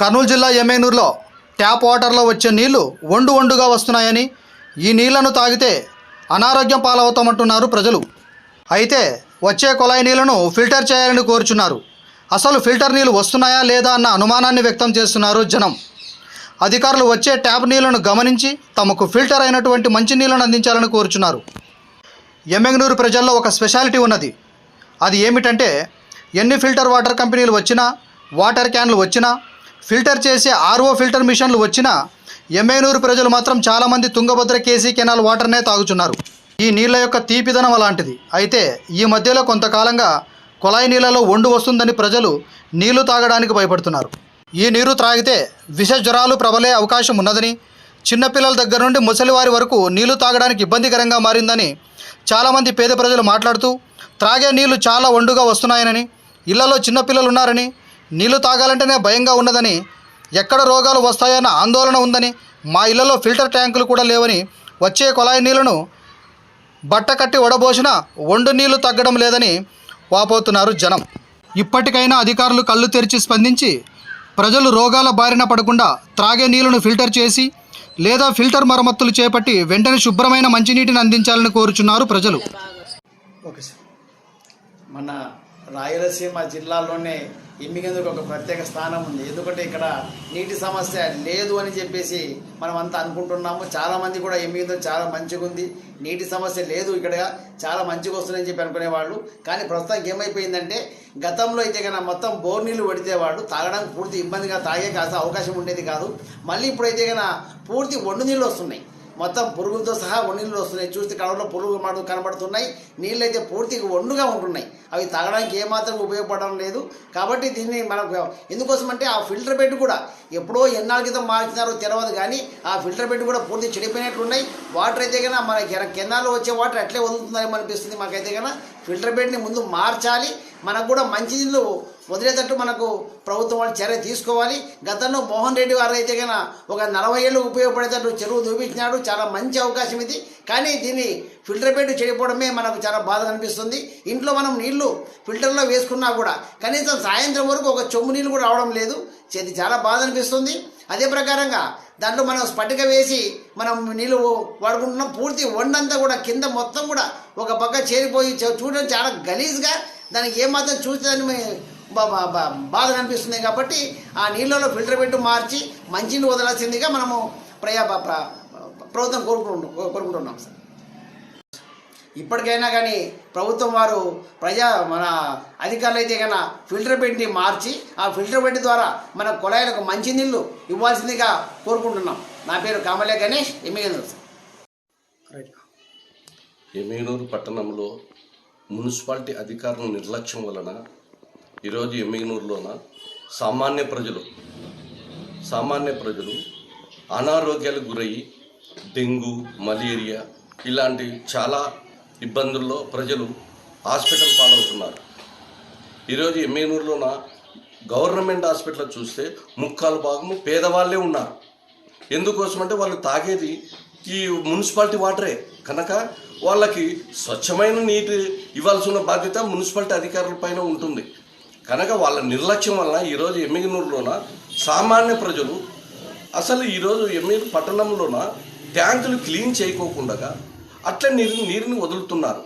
కర్నూలు జిల్లా ఎమ్మెనూరులో ట్యాప్ వాటర్లో వచ్చే నీళ్ళు వండు వండుగా వస్తున్నాయని ఈ నీళ్ళను తాగితే అనారోగ్యం పాలవుతామంటున్నారు ప్రజలు. అయితే వచ్చే కొలాయి నీళ్ళను ఫిల్టర్ చేయాలని కోరుచున్నారు. అసలు ఫిల్టర్ నీళ్ళు వస్తున్నాయా లేదా అన్న అనుమానాన్ని వ్యక్తం చేస్తున్నారు జనం. అధికారులు వచ్చే ట్యాప్ నీళ్ళను గమనించి తమకు ఫిల్టర్ అయినటువంటి మంచి నీళ్ళను అందించాలని కోరుచున్నారు. ఎమ్మెగనూరు ప్రజల్లో ఒక స్పెషాలిటీ ఉన్నది. అది ఏమిటంటే ఎన్ని ఫిల్టర్ వాటర్ కంపెనీలు వచ్చినా వాటర్ క్యాన్లు వచ్చినా ఫిల్టర్ చేసే ఆర్ఓ ఫిల్టర్ మిషన్లు వచ్చినా ఎమ్మెనూరు ప్రజలు మాత్రం చాలామంది తుంగభద్ర కేసీ కెనాల్ వాటర్నే తాగుతున్నారు ఈ నీళ్ళ యొక్క తీపిదనం అలాంటిది. అయితే ఈ మధ్యలో కొంతకాలంగా కొలాయి నీళ్ళలో వండు వస్తుందని ప్రజలు నీళ్ళు తాగడానికి భయపడుతున్నారు. ఈ నీరు త్రాగితే విష జ్వరాలు ప్రబలే అవకాశం ఉన్నదని చిన్నపిల్లల దగ్గర నుండి ముసలివారి వరకు నీళ్ళు తాగడానికి ఇబ్బందికరంగా మారిందని చాలామంది పేద ప్రజలు మాట్లాడుతూ త్రాగే నీళ్ళు చాలా వండుగా వస్తున్నాయనని ఇళ్ళలో చిన్నపిల్లలు ఉన్నారని నీళ్ళు తాగాలంటేనే భయంగా ఉన్నదని ఎక్కడ రోగాలు వస్తాయన్న ఆందోళన ఉందని మా ఇళ్ళలో ఫిల్టర్ ట్యాంకులు కూడా లేవని వచ్చే కొలాయి నీళ్ళను బట్ట కట్టి వడబోసిన ఒండు నీళ్ళు తగ్గడం లేదని వాపోతున్నారు జనం. ఇప్పటికైనా అధికారులు కళ్ళు తెరిచి స్పందించి ప్రజలు రోగాల బారిన పడకుండా త్రాగే నీళ్ళను ఫిల్టర్ చేసి లేదా ఫిల్టర్ మరమ్మతులు చేపట్టి వెంటనే శుభ్రమైన మంచినీటిని అందించాలని కోరుచున్నారు ప్రజలు. Okay sir. మన రాయలసీమ జిల్లాలోనే ఎమ్మిగందుకు ఒక ప్రత్యేక స్థానం ఉంది. ఎందుకంటే ఇక్కడ నీటి సమస్య లేదు అని చెప్పేసి మనం అంతా అనుకుంటున్నాము చాలామంది కూడా ఎమ్మిగందు చాలా మంచిగా ఉంది. నీటి సమస్య లేదు ఇక్కడ చాలా మంచిగా వస్తుందని చెప్పి అనుకునేవాళ్ళు. కానీ ప్రస్తుతానికి ఏమైపోయిందంటే గతంలో అయితే కన్నా మొత్తం బోర్ నీళ్ళు పడితే వాళ్ళు తాగడానికి పూర్తి ఇబ్బందిగా తాగే కాస్త అవకాశం ఉండేది కాదు. మళ్ళీ ఇప్పుడైతే కన్నా పూర్తి ఒండు నీళ్ళు వస్తున్నాయి. మొత్తం పురుగులతో సహా నీళ్ళు వస్తున్నాయి. చూస్తే కడవలో పురుగులు మాట కనబడుతున్నాయి. నీళ్ళు అయితే పూర్తిగా ఒండుగా ఉంటున్నాయి. అవి తాగడానికి ఏమాత్రం ఉపయోగపడడం లేదు. కాబట్టి దీన్ని మనకు ఎందుకోసం అంటే ఆ ఫిల్టర్ బెడ్ కూడా ఎప్పుడో ఎన్నాళ్ళ క్రితం మార్చినారో తెలియదు కానీ ఆ ఫిల్టర్ బెడ్ కూడా పూర్తి చెడిపోయినట్లు ఉన్నాయి వాటర్ అయితే కన్నా మన కెనాల్లో వచ్చే వాటర్ అట్లే వదులుతుందని అనిపిస్తుంది. మాకైతే కన్నా ఫిల్టర్ బెడ్ని ముందు మార్చాలి. మనకు కూడా మంచి నీళ్ళు వదిలేటట్టు మనకు ప్రభుత్వం వాళ్ళు చర్య తీసుకోవాలి. గతంలో మోహన్ రెడ్డి గారు అయితే కన్నా ఒక నలభై ఏళ్ళు ఉపయోగపడేటట్టు చెరువు చూపించినాడు చాలా మంచి అవకాశం ఇది. కానీ దీన్ని ఫిల్టర్ పెట్టి చెడిపోవడమే మనకు చాలా బాధ అనిపిస్తుంది. ఇంట్లో మనం నీళ్ళు ఫిల్టర్లో వేసుకున్నా కూడా కనీసం సాయంత్రం వరకు ఒక చెమ్ము నీళ్ళు కూడా రావడం లేదు. ఇది చాలా బాధ అనిపిస్తుంది. అదే ప్రకారంగా దాంట్లో మనం స్పటిక వేసి మనం నీళ్ళు వాడుకుంటున్నాం. పూర్తి వండంతా కూడా కింద మొత్తం కూడా ఒక పక్క చేరిపోయి చూడడం చాలా గలీజ్గా దానికి ఏమాత్రం చూస్తుందని బా- బా- బా- బాధ అనిపిస్తుంది కాబట్టి ఆ నీళ్ళలో ఫిల్టర్ పెట్టి మార్చి మంచినీళ్ళు వదలాల్సిందిగా మనము ప్రయా ప్ర- ప్ర- ప్రభుత్వం కోరుకుంటు కోరుకుంటున్నాం సార్. ఇప్పటికైనా కానీ ప్రభుత్వం వారు ప్రజా మన అధికారులు అయితే కన్నా ఫిల్టర్ పెట్టి మార్చి ఆ ఫిల్టర్ పెట్టి ద్వారా మన కుళాయిలకు మంచి నీళ్ళు ఇవ్వాల్సిందిగా కోరుకుంటున్నాం. నా పేరు కామలే గణేష్ సార్ ఎమ్మిగనూరు పట్టణంలో మున్సిపాలిటీ అధికారుల నిర్లక్ష్యం వలన ఈరోజు ఎమ్మిగనూరులోన సామాన్య ప్రజలు సామాన్య ప్రజలు అనారోగ్యాలకు గురయ్యి డెంగ్యూ మలేరియా ఇలాంటి చాలా ఇబ్బందుల్లో ప్రజలు హాస్పిటల్ పాలవుతున్నారు. ఈరోజు ఎమ్మిగనూరులోన గవర్నమెంట్ హాస్పిటల్ చూస్తే ముక్కాలు భాగము పేదవాళ్ళే ఉన్నారు. ఎందుకోసమంటే వాళ్ళు తాగేది ఈ మున్సిపాలిటీ వాటరే. కనుక వాళ్ళకి స్వచ్ఛమైన నీటి ఇవ్వాల్సిన బాధ్యత మున్సిపాలిటీ అధికారుల పైన ఉంటుంది. కనుక వాళ్ళ నిర్లక్ష్యం వలన ఈరోజు ఎమ్మిగినూరులోన సామాన్య ప్రజలు అసలు ఈరోజు ఎమ్మిగ పట్టణంలోన ట్యాంకులు క్లీన్ చేయకోకుండా అట్లా నీరు నీరుని వదులుతున్నారు.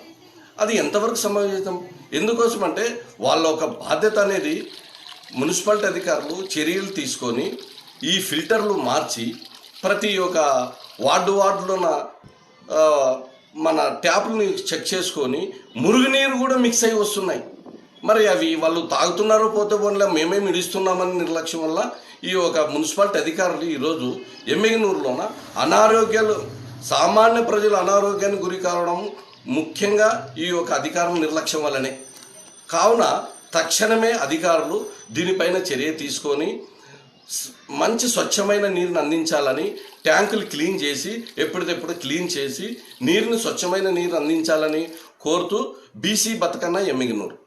అది ఎంతవరకు సమావేశం? ఎందుకోసం అంటే వాళ్ళ ఒక బాధ్యత అనేది మున్సిపాలిటీ అధికారులు చర్యలు తీసుకొని ఈ ఫిల్టర్లు మార్చి ప్రతి ఒక్క వార్డు వార్డులోన మన ట్యాప్ని చెక్ చేసుకొని మురుగునీరు కూడా మిక్స్ అయి వస్తున్నాయి. మరి అవి వాళ్ళు తాగుతున్నారో పోతే పోన్లే మేమేమి ఇడుస్తున్నామని నిర్లక్ష్యం వల్ల ఈ ఒక మున్సిపాలిటీ అధికారులు ఈరోజు ఎమ్మెగినూరులోన అనారోగ్యాలు సామాన్య ప్రజలు అనారోగ్యానికి గురి కావడం ముఖ్యంగా ఈ యొక్క అధికారం నిర్లక్ష్యం వల్లనే. కావున తక్షణమే అధికారులు దీనిపైన చర్య తీసుకొని మంచి స్వచ్ఛమైన నీరుని అందించాలని ట్యాంకులు క్లీన్ చేసి ఎప్పటిదెప్పుడు క్లీన్ చేసి నీరుని స్వచ్ఛమైన నీరు అందించాలని కోరుతూ బీసీ బతుకన్న ఎమ్మిగినూరు.